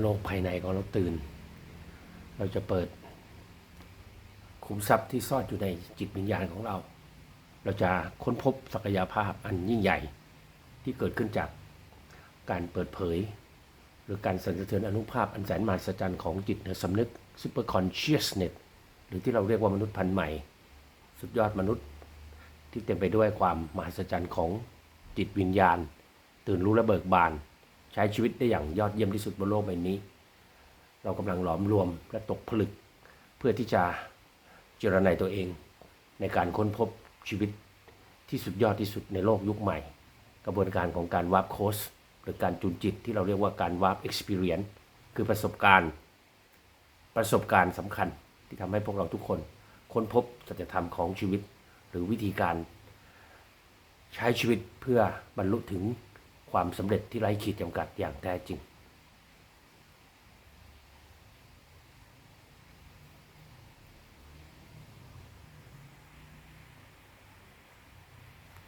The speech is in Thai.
โลกภายในของเราตื่น เราจะเปิดขุมทรัพย์ที่ซ่อนอยู่ในจิตวิญญาณของเรา เราจะค้นพบศักยภาพอันยิ่งใหญ่ที่เกิดขึ้นจากการเปิดเผย หรือการสั่นสะเทือนอนุภาพอันแสนมหัศจรรย์ของจิตเนือสำนึก super consciousness หรือที่เราเรียกว่ามนุษย์พันธุ์ใหม่ สุดยอดมนุษย์ที่เต็มไปด้วยความมหัศจรรย์ของจิตวิญญาณ ตื่นรู้และเบิกบาน ใช้ชีวิตได้อย่างยอดเยี่ยมที่สุดบนโลกใบนี้ เรากำลังหลอมรวมและตกผลึก เพื่อที่จะเจรไนตัวเอง ในการค้นพบชีวิตที่สุดยอดที่สุดในโลกยุคใหม่ กระบวนการของการวาร์ปโคสหรือการจูนจิตที่เราเรียกว่าการวาร์ปเอ็กซ์เพรียนคือประสบการณ์ ประสบการณ์สำคัญที่ทำให้พวกเราทุกคน ค้นพบสัจธรรมของชีวิต หรือวิธีการ ใช้ชีวิตเพื่อบรรลุถึง ความสำเร็จที่ไร้ขีดจำกัดอย่างแท้จริง